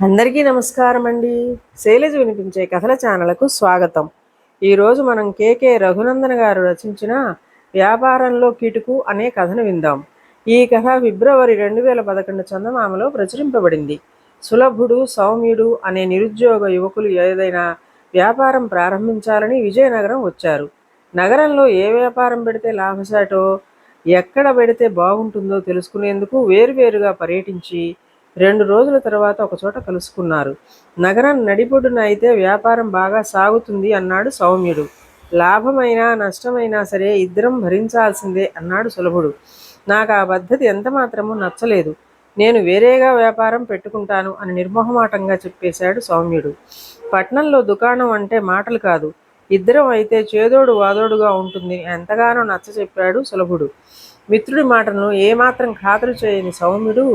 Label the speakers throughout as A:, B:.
A: అందరికీ నమస్కారం అండి. శైలజ వినిపించే కథల ఛానల్కు స్వాగతం. ఈరోజు మనం కేకే రఘునందన్ గారు రచించిన వ్యాపారంలో కిటుకు అనే కథను విందాం. ఈ కథ ఫిబ్రవరి రెండు వేల పదకొండు చందమామలో ప్రచురింపబడింది. సులభుడు సౌమ్యుడు అనే నిరుద్యోగ యువకులు ఏదైనా వ్యాపారం ప్రారంభించాలని విజయనగరం వచ్చారు. నగరంలో ఏ వ్యాపారం పెడితే లాభసాటో ఎక్కడ పెడితే బాగుంటుందో తెలుసుకునేందుకు వేరువేరుగా పర్యటించి రెండు రోజుల తర్వాత ఒకచోట కలుసుకున్నారు. నగరం నడిపొడున అయితే వ్యాపారం బాగా సాగుతుంది అన్నాడు సౌమ్యుడు. లాభమైనా నష్టమైనా సరే ఇద్దరం భరించాల్సిందే అన్నాడు సులభుడు. నాకు ఆ పద్ధతి ఎంత మాత్రమూ నచ్చలేదు. నేను వేరేగా వ్యాపారం పెట్టుకుంటాను అని నిర్మోహమాటంగా చెప్పేశాడు సౌమ్యుడు. పట్నంలో దుకాణం అంటే మాటలు కాదు. ఇద్దరం అయితే చేదోడు వాదోడుగా ఉంటుంది. ఎంతగానో నచ్చ చెప్పాడు సులభుడు. మిత్రుడి మాటను ఏమాత్రం ఖాతరు చేయని సౌమ్యుడు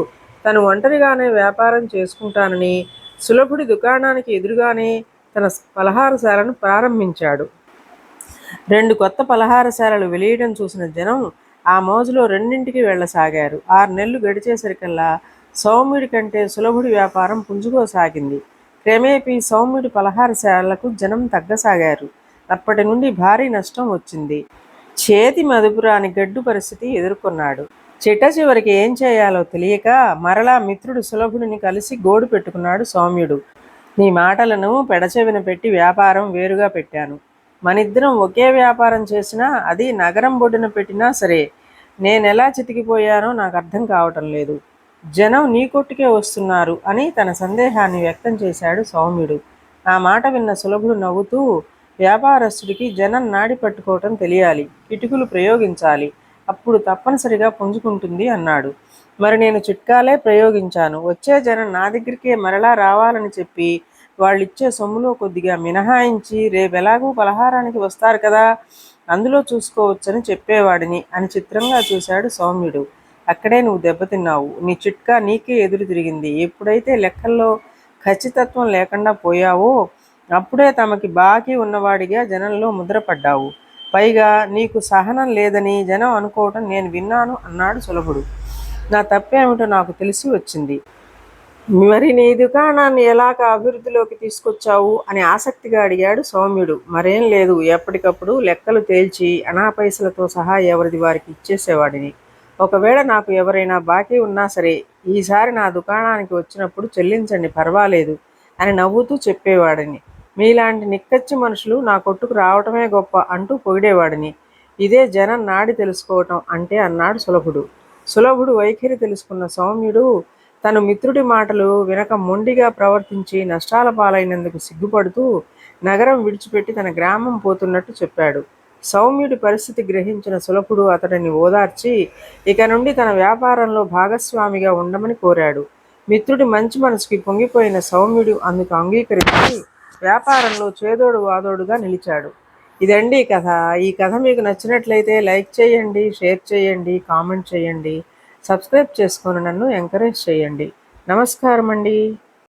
A: తను ఒంటరిగానే వ్యాపారం చేసుకుంటానని సులభుడి దుకాణానికి ఎదురుగానే తన పలహారశాలను ప్రారంభించాడు. రెండు కొత్త పలహారశాలలు వెలియడం చూసిన జనం ఆ మోజులో రెండింటికి వెళ్ళసాగారు. ఆరు నెలలు గడిచేసరికల్లా సౌమ్యుడి కంటే సులభుడి వ్యాపారం పుంజుకోసాగింది. క్రమేపీ సౌమ్యుడి పలహారశాలకు జనం తగ్గసాగారు. అప్పటి నుండి భారీ నష్టం వచ్చింది. చేతి మదుపురాని గడ్డు పరిస్థితి ఎదుర్కొన్నాడు. చిట్ట చివరికి ఏం చేయాలో తెలియక మరలా మిత్రుడు సులభుడిని కలిసి గోడు పెట్టుకున్నాడు సౌమ్యుడు. నీ మాటలను పెడచెవిన పెట్టి వ్యాపారం వేరుగా పెట్టాను. మనిద్దరం ఒకే వ్యాపారం చేసినా అది నగరం బొడ్డున పెట్టినా సరే నేనెలా చితికిపోయానో నాకు అర్థం కావటం లేదు. జనం నీ కొట్టుకే వస్తున్నారు అని తన సందేహాన్ని వ్యక్తం చేశాడు సౌమ్యుడు. ఆ మాట విన్న సులభుడు నవ్వుతూ వ్యాపారస్తుడికి జనం నాడి పట్టుకోవటం తెలియాలి కిటుకులు ప్రయోగించాలి అప్పుడు తప్పనిసరిగా పుంజుకుంటుంది అన్నాడు. మరి నేను చిట్కాలే ప్రయోగించాను. వచ్చే జనం నా దగ్గరికే మరలా రావాలని చెప్పి వాళ్ళు ఇచ్చే సొమ్ములో కొద్దిగా మినహాయించి రేపు పలహారానికి వస్తారు కదా అందులో చూసుకోవచ్చని చెప్పేవాడిని అని చిత్రంగా చూశాడు సౌమ్యుడు. అక్కడే నువ్వు దెబ్బతిన్నావు నీ చిట్కా నీకే ఎదురు తిరిగింది. ఎప్పుడైతే లెక్కల్లో ఖచ్చితత్వం లేకుండా పోయావో అప్పుడే తమకి బాకీ ఉన్నవాడిగా జనంలో ముద్రపడ్డావు. పైగా నీకు సహనం లేదని జనం అనుకోవటం నేను విన్నాను అన్నాడు సులభుడు. నా తప్పేమిటో నాకు తెలిసి వచ్చింది. మరి నీ దుకాణాన్ని ఎలాగ అభివృద్ధిలోకి తీసుకొచ్చావు అని ఆసక్తిగా అడిగాడు సౌమ్యుడు. మరేం లేదు ఎప్పటికప్పుడు లెక్కలు తేల్చి అనాపైసలతో సహా ఎవరిది వారికి ఇచ్చేసేవాడిని. ఒకవేళ నాకు ఎవరైనా బాకీ ఉన్నా సరే ఈసారి నా దుకాణానికి వచ్చినప్పుడు చెల్లించండి పర్వాలేదు అని నవ్వుతూ చెప్పేవాడిని. మీలాంటి నిక్కచ్చి మనుషులు నా కొట్టుకు రావటమే గొప్ప అంటూ పొగిడేవాడిని. ఇదే జనం నాడి తెలుసుకోవటం అంటే అన్నాడు సులభుడు. సులభుడు వైఖరి తెలుసుకున్న సౌమ్యుడు తన మిత్రుడి మాటలు వినక మొండిగా ప్రవర్తించి నష్టాల పాలైనందుకు సిగ్గుపడుతూ నగరం విడిచిపెట్టి తన గ్రామం పోతున్నట్టు చెప్పాడు. సౌమ్యుడి పరిస్థితి గ్రహించిన సులభుడు అతడిని ఓదార్చి ఇక నుండి తన వ్యాపారంలో భాగస్వామిగా ఉండమని కోరాడు. మిత్రుడి మంచి మనసుకి పొంగిపోయిన సౌమ్యుడు అందుకు అంగీకరించి వ్యాపారంలో చేదోడు వాదోడుగా నిలిచాడు. ఇదండి కథ. ఈ కథ మీకు నచ్చినట్లయితే లైక్ చేయండి షేర్ చేయండి కామెంట్ చేయండి. సబ్స్క్రైబ్ చేసుకొని నన్ను ఎంకరేజ్ చేయండి. నమస్కారం అండి